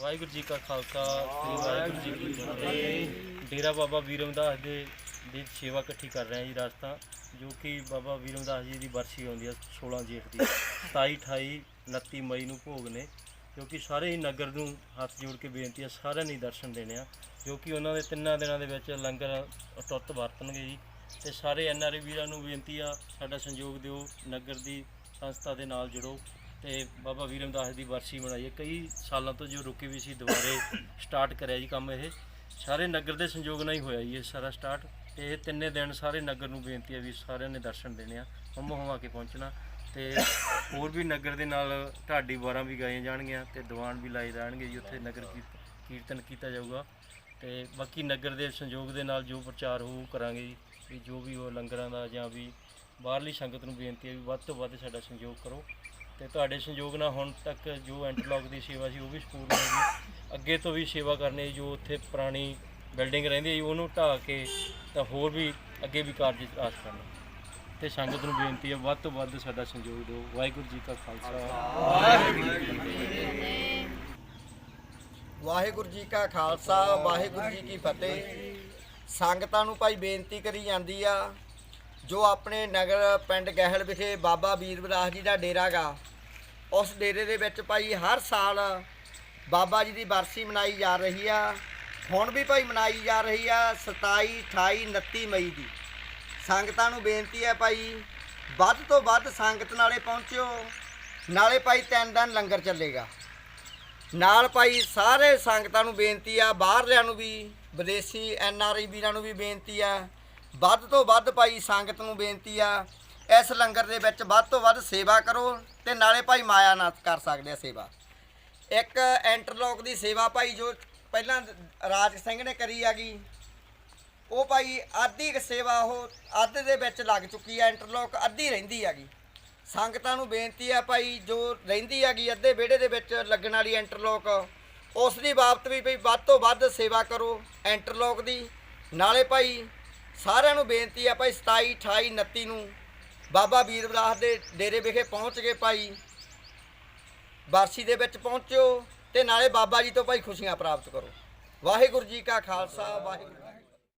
ਵਾਹਿਗੁਰੂ ਜੀ ਕਾ ਖਾਲਸਾ, ਸ੍ਰੀ ਵਾਹਿਗੁਰੂ ਜੀ ਕੀ ਫਤਿਹ। ਡੇਰਾ ਬਾਬਾ ਵੀਰਮਦਾਸ ਦੇ, ਦੀ ਸੇਵਾ ਇਕੱਠੀ ਕਰ ਰਹੇ ਹਾਂ ਜੀ ਰਾਸਤਾ, ਜੋ ਕਿ ਬਾਬਾ ਵੀਰਮਦਾਸ ਜੀ ਦੀ ਬਰਸੀ ਆਉਂਦੀ ਹੈ 16 ਜੇਠ ਦੀ। 27 28 29 ਮਈ ਨੂੰ ਭੋਗ ਨੇ, ਜੋ ਕਿ ਸਾਰੇ ਹੀ ਨਗਰ ਨੂੰ ਹੱਥ ਜੋੜ ਕੇ ਬੇਨਤੀ ਹੈ ਸਾਰਿਆਂ ਨੇ ਦਰਸ਼ਨ ਦੇਣੇ ਆ, ਜੋ ਕਿ ਉਹਨਾਂ ਦੇ ਤਿੰਨਾਂ ਦਿਨਾਂ ਦੇ ਵਿੱਚ ਲੰਗਰ ਅਟੁੱਟ ਵਰਤਣਗੇ ਜੀ। ਤੇ ਸਾਰੇ ਐਨਆਰਏ ਵੀਰਾਂ ਨੂੰ ਬੇਨਤੀ ਆ, ਸਾਡਾ ਸੰਯੋਗ ਦਿਓ, ਨਗਰ ਦੀ ਸੰਸਥਾ ਦੇ ਨਾਲ ਜੁੜੋ। ਤੇ ਬਾਬਾ ਵੀਰਮਦਾਸ ਦੀ ਵਰਸੀ ਮਨਾਈਏ ਕਈ ਸਾਲਾਂ ਤੋਂ ਜੋ ਰੁਕੀ ਵੀ ਸੀ, ਦੁਬਾਰੇ ਸਟਾਰਟ ਕਰਿਆ ਜੀ ਕੰਮ ਇਹ। ਸਾਰੇ ਨਗਰ ਦੇ ਸੰਯੋਗ ਨਾਲ ਹੀ ਹੋਇਆ ਜੀ ਇਹ ਸਾਰਾ ਸਟਾਰਟ ਤੇ ਇਹ ਤਿੰਨੇ ਦਿਨ ਸਾਰੇ ਨਗਰ ਨੂੰ ਬੇਨਤੀ ਹੈ ਵੀ ਸਾਰਿਆਂ ਨੇ ਦਰਸ਼ਨ ਦੇਣੇ ਆ। ਹਮ ਹਮਾ ਕੇ ਪਹੁੰਚਣਾ। ਤੇ ਹੋਰ ਵੀ ਨਗਰ ਦੇ ਨਾਲ ਢਾਡੀ ਵਾਰਾਂ ਵੀ ਗਾਈਆਂ ਜਾਣਗੀਆਂ ਤੇ ਦੀਵਾਨ ਵੀ ਲਾਏ ਜਾਣਗੇ ਜੀ ਉੱਥੇ ਨਗਰ ਕੀਰਤ- ਕੀਰਤਨ ਕੀਤਾ ਜਾਊਗਾ। ਤੇ ਬਾਕੀ ਨਗਰ ਦੇ ਸੰਯੋਗ ਦੇ ਨਾਲ ਜੋ ਪ੍ਰਚਾਰ ਹੋਊ ਕਰਾਂਗੇ ਜੀ, ਵੀ ਜੋ ਵੀ ਉਹ ਲੰਗਰਾਂ ਦਾ ਜਾਂ ਵੀ ਬਾਹਰਲੀ ਸੰਗਤ ਨੂੰ ਬੇਨਤੀ ਹੈ ਵੀ ਵੱਧ ਤੋਂ ਵੱਧ ਸਾਡਾ ਸੰਯੋਗ ਕਰੋ। ਤੇ ਤੁਹਾਡੇ ਸੰਯੋਗ ਨਾਲ ਹੁਣ ਤੱਕ ਜੋ ਇੰਟਰਲੌਕ ਦੀ ਸੇਵਾ ਸੀ ਉਹ ਵੀ ਸੰਪੂਰਨ ਹੋ ਗਈ। ਅੱਗੇ ਤੋਂ ਵੀ ਸੇਵਾ ਕਰਨੀ ਜੋ ਉੱਥੇ ਪੁਰਾਣੀ ਬਿਲਡਿੰਗ ਰਹਿੰਦੀ ਹੈ ਜੀ, ਉਹਨੂੰ ਢਾਹ ਕੇ ਤਾਂ ਹੋਰ ਵੀ ਅੱਗੇ ਵੀ ਕਾਰਜ ਆਸ ਕਰਨਾ। ਤੇ ਸੰਗਤ ਨੂੰ ਬੇਨਤੀ ਹੈ, ਵੱਧ ਤੋਂ ਵੱਧ ਸਾਡਾ ਸੰਯੋਗ ਦਿਓ। ਵਾਹਿਗੁਰੂ ਜੀ ਕਾ ਖਾਲਸਾ। ਵਾਹਿਗੁਰੂ ਵਾਹਿਗੁਰੂ ਜੀ ਕਾ ਖਾਲਸਾ, ਵਾਹਿਗੁਰੂ ਜੀ ਕੀ ਫਤਿਹ। ਸੰਗਤਾਂ ਨੂੰ ਭਾਈ ਬੇਨਤੀ ਕਰੀ ਜਾਂਦੀ ਆ ਜੋ ਆਪਣੇ ਨਗਰ ਪਿੰਡ ਗਹਿਲ ਵਿਖੇ ਬਾਬਾ ਵੀਰਵਦਾਸ ਜੀ ਦਾ ਡੇਰਾ ਗਾ, ਉਸ ਡੇਰੇ ਦੇ ਵਿੱਚ ਭਾਈ ਹਰ ਸਾਲ ਬਾਬਾ ਜੀ ਦੀ ਬਰਸੀ ਮਨਾਈ ਜਾ ਰਹੀ ਆ। ਹੁਣ ਵੀ ਭਾਈ ਮਨਾਈ ਜਾ ਰਹੀ ਆ 27 28 29 ਮਈ ਦੀ। ਸੰਗਤਾਂ ਨੂੰ ਬੇਨਤੀ ਹੈ ਭਾਈ, ਵੱਧ ਤੋਂ ਵੱਧ ਸੰਗਤ ਨਾਲੇ ਪਹੁੰਚਿਓ, ਨਾਲੇ ਭਾਈ ਤਿੰਨ ਦਿਨ ਲੰਗਰ ਚੱਲੇਗਾ। ਨਾਲ ਭਾਈ ਸਾਰੇ ਸੰਗਤਾਂ ਨੂੰ ਬੇਨਤੀ ਆ, ਬਾਹਰਲਿਆਂ ਨੂੰ ਵੀ, ਵਿਦੇਸ਼ੀ ਐਨ ਆਰ ਆਈ ਵੀਰਾਂ ਨੂੰ ਵੀ ਬੇਨਤੀ ਆ ਵੱਧ ਤੋਂ ਵੱਧ ਭਾਈ ਸੰਗਤ ਨੂੰ ਬੇਨਤੀ ਆ, ਇਸ ਲੰਗਰ ਦੇ ਵਿੱਚ ਵੱਧ ਤੋਂ ਵੱਧ ਸੇਵਾ ਕਰੋ ਤੇ ਨਾਲੇ ਭਾਈ ਮਾਇਆ ਨਾਲ ਕਰ ਸਕਦੇ ਆ ਸੇਵਾ। ਇੱਕ ਇੰਟਰਲੌਕ ਦੀ ਸੇਵਾ ਭਾਈ ਜੋ ਪਹਿਲਾਂ ਰਾਜ ਸਿੰਘ ਨੇ ਕਰੀ ਹੈਗੀ, ਉਹ ਭਾਈ ਆਧੀ ਸੇਵਾ ਉਹ ਅੱਧ ਦੇ ਵਿੱਚ ਲੱਗ ਚੁੱਕੀ ਆ, ਇੰਟਰਲੋਕ ਅੱਧੀ ਰਹਿੰਦੀ ਹੈਗੀ। ਸੰਗਤਾਂ ਨੂੰ ਬੇਨਤੀ ਆ ਭਾਈ ਜੋ ਰਹਿੰਦੀ ਹੈਗੀ ਅੱਧੇ ਵਿਹੜੇ ਦੇ ਵਿੱਚ ਲੱਗਣ ਵਾਲੀ ਇੰਟਰਲੋਕ, ਉਸ ਦੀ ਬਾਬਤ ਵੀ ਭਾਈ ਵੱਧ ਤੋਂ ਵੱਧ ਸੇਵਾ ਕਰੋ ਇੰਟਰਲੌਕ ਦੀ। ਨਾਲੇ ਭਾਈ ਸਾਰਿਆਂ ਨੂੰ ਬੇਨਤੀ ਆ ਭਾਈ 27 28 29 ਨੂੰ ਬਾਬਾ ਵੀਰਵਦਾਸ ਦੇ ਡੇਰੇ ਵਿਖੇ ਪਹੁੰਚ ਕੇ ਭਾਈ ਬਰਸੀ ਦੇ ਵਿੱਚ ਪਹੁੰਚਿਓ ਤੇ ਨਾਲੇ ਬਾਬਾ ਜੀ ਤੋਂ ਭਾਈ ਖੁਸ਼ੀਆਂ ਪ੍ਰਾਪਤ ਕਰੋ। ਵਾਹਿਗੁਰੂ ਜੀ ਕਾ ਖਾਲਸਾ, ਵਾਹਿਗੁਰੂ